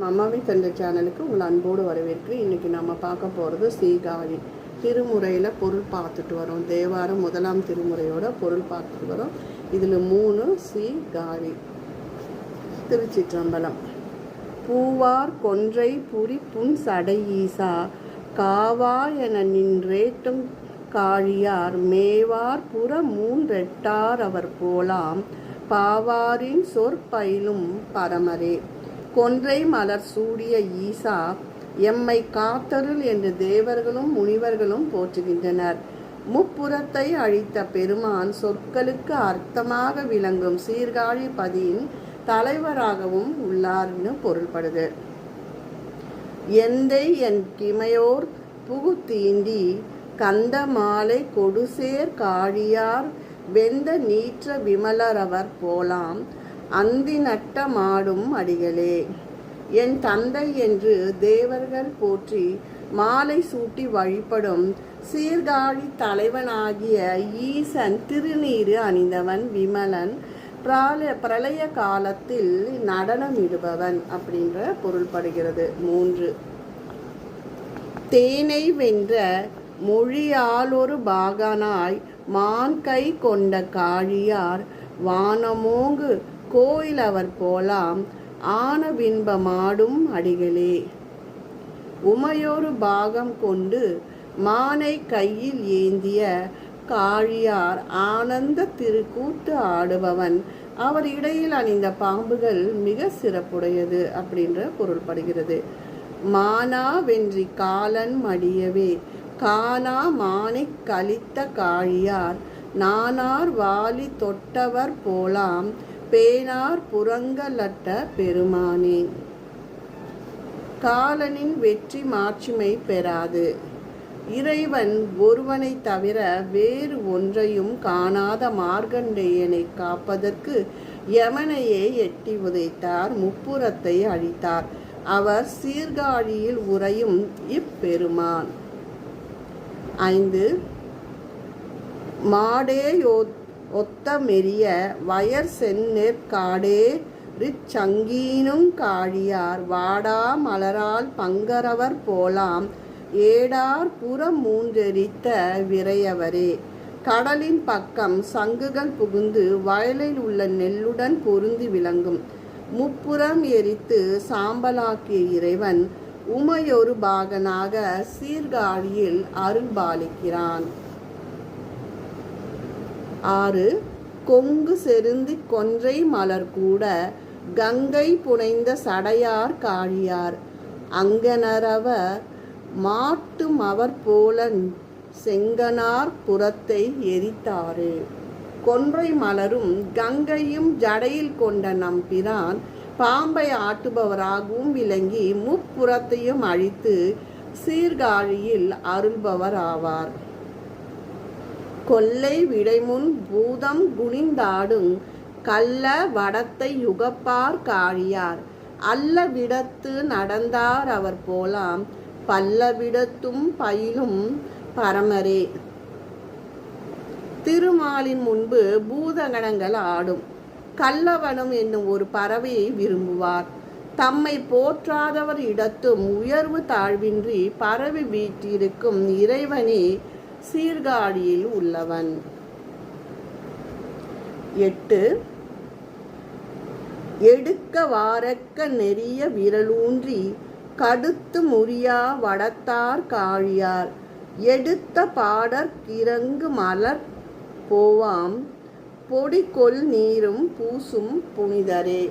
அம்மாவை தந்த சேனலுக்கு உங்கள் அன்போடு வரவேற்கு இன்றைக்கி நம்ம பார்க்க போகிறது சீகாழி. திருமுறையில் பொருள் பார்த்துட்டு வரோம். தேவாரம் முதலாம் திருமுறையோட பொருள் பார்த்துட்டு வரோம். இதில் மூணு சீகாழி. திருச்சிற்றம்பலம். பூவார் கொன்றை புரி புன் சடையீசா காவா என நின்றேட்டும் காழியார். மேவார் புற மூன்றெட்டார் அவர் போலாம். பாவாரின் சொற்பயிலும் பரமரே. கொன்றை மலர் சூடிய ஈசா எம்மை காத்தருள் என்று தேவர்களும் முனிவர்களும் போற்றுகின்றனர். முப்புறத்தை அழித்த பெருமான் சொற்களுக்கு அர்த்தமாக விளங்கும் சீர்காழி பதியின் தலைவராகவும் உள்ளார்னு பொருள்படுது. எந்தை என் கிமையோர் புகுத்தீண்டி கந்த மாலை கொடுசேர் காழியார் வெந்த நீற்ற விமலரவர் போலாம். அந்தி நட்ட மாடும் அடிகளே. என் தந்தை என்று தேவர்கள் போற்றி மாலை சூட்டி வழிபடும் சீர்காழி தலைவனாகிய ஈசன் திருநீறு அணிந்தவன் விமலன் பிரால பிரளய காலத்தில் நடனமிடுபவன் அப்படின்ற பொருள்படுகிறது. மூன்று. தேனை வென்ற மொழியாலொரு பாகனாய் மான் கை கொண்ட காழியார் வானமோங்கு கோயில் அவர் போலாம் ஆன பின்பமாடும் அடிகளே. உமையொரு பாகம் கொண்டு மானை கையில் ஏந்திய காழியார் ஆனந்த திருக்கூத்து ஆடுபவன். அவர் இடையில் அணிந்த பாம்புகள் மிக சிறப்புடையது அப்படின்ற பொருள்படுகிறது. மானா வென்றி காலன் மடியவே காணா மானை கலித்த காழியார். நானார் வாலி தொட்டவர் போலாம் பேனார் புறங்கலட்ட பெருமானே. காலனின் வெற்றி மாட்சிமை பெறாது. இறைவன் ஒருவனை தவிர வேறு ஒன்றையும் காணாத மார்கண்டேயனை காப்பதற்கு யமனையே எட்டி உதைத்தார் முப்புறத்தை அழித்தார். அவர் சீர்காழியில் உறையும் இப்பெருமான். ஐந்து. மாடேயோ ஒத்த மெரிய வயர் செந்நெற் காடே ரிச்சங்கீனும் காழியார் வாடா மலரால் பங்கரவர் போலாம் ஏடார் புற மூன்றெரித்த விரையவரே. கடலின் பக்கம் சங்குகள் புகுந்து வயலில் உள்ள நெல்லுடன் பொருந்தி விளங்கும். முப்புறம் எரித்து சாம்பலாக்கிய இறைவன் உமையொரு பாகனாக சீர்காழியில் அருள்பாலிக்கிறான். ஆறு கொங்கு செருந்தி கொன்றை மலர் கூட கங்கை புனைந்த சடையார் காழியார். அங்கனரவ மாட்டு அவர் போலன் செங்கனார் புறத்தை எரித்தாரு. கொன்றை மலரும் கங்கையும் ஜடையில் கொண்ட நம்பிரான் பாம்பை ஆட்டுபவராகவும் விளங்கி முப்புறத்தையும் அழித்து சீர்காழியில் அருள்பவர் ஆவார். கொல்லை விடைமுன் பூதம் குனிந்தாடும் கள்ள வடத்தை யுகப்பார் காழியார். அல்ல விடத்து நடந்தார் அவர் போலாம் பல்ல விடத்தும் பயிலும் பரமரே. திருமாலின் முன்பு பூதகணங்கள் ஆடும். கல்லவனும் என்னும் ஒரு பறவையை விரும்புவார். தம்மை போற்றாதவர் இடத்தும் உயர்வு தாழ்வின்றி பறவை வீட்டிருக்கும் இறைவனே சீர்காழியில் உள்ளவன். எட்டு. எடுக்க வாரக்க நெறிய விரலூன்றி கடுத்து முறியா வடத்தார் காழியார். எடுத்த பாடற் கிறங்கு மலர் போவாம். பொடி நீரும் பூசும் புனிதரே.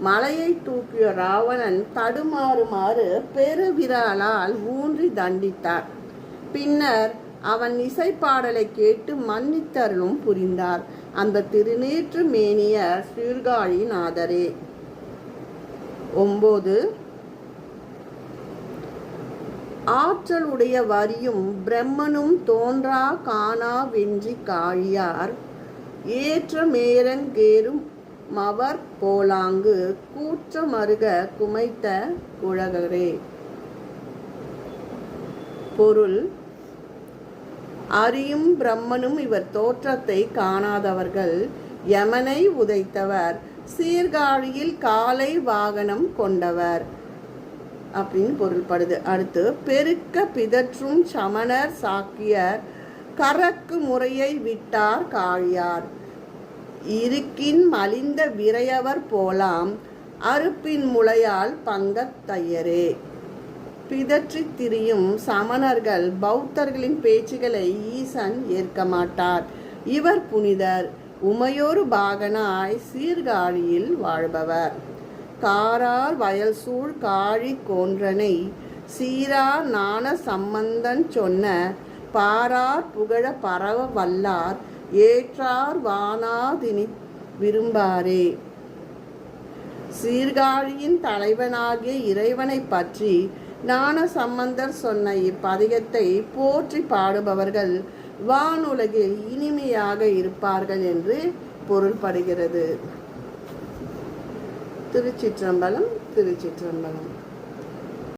மலையை தூக்கிய ராவணன் தடுமாறுமாறு பெருவிரலால் ஊன்றி தண்டித்தார். பின்னர் அவன் இசைப்பாடலை கேட்டு மன்னித்தருளும் புரிந்தார். அந்த திருநேற்று மேனிய சீர்காழி நாதரே ஒன்பது ஆற்றலுடைய வரியும் பிரம்மனும் தோன்றா காணா வென்றி காழியார். ஏற்ற மேரங்கேறும் மவர் போலாங்கு கூற்ற மருக குமைத்த குழகரே. பொருள். அரியும் பிரம்மனும் இவர் தோற்றத்தை காணாதவர்கள். யமனை உதைத்தவர் சீர்காழியில் காலை வாகனம் கொண்டவர் அப்படின்னு பொருள்படுது. அடுத்து பெருக்க பிதற்றும் சமணர் சாக்கியர் கறக்கு முறையை விட்டார் காழியார். இருக்கின் மலிந்த விரையவர் போலாம் அறுப்பின் முளையால் பங்கத் தையரே. பிதற்றித் திரியும் சமணர்கள் பௌத்தர்களின் பேச்சுகளை ஈசன் ஏற்க மாட்டார். இவர் புனிதர் உமையோரு பாகனாய் சீர்காழியில் வாழ்பவர். காரார் வயல் சூழ் காழி கோன்றனை சீரா நாண சம்பந்தன் சொன்ன பாரார் புகழ பரவ வல்லார் ஏற்றார் வானாதினி விரும்பாரே. சீர்காழியின் தலைவனாகிய இறைவனை பற்றி ஞான சம்பந்தர் சொன்ன இப்பதிகத்தை போற்றி பாடுபவர்கள் வானுலகில் இனிமையாக இருப்பார்கள் என்று பொருள்படுகிறது. திருச்சிற்றம்பலம் திருச்சிற்றம்பலம்.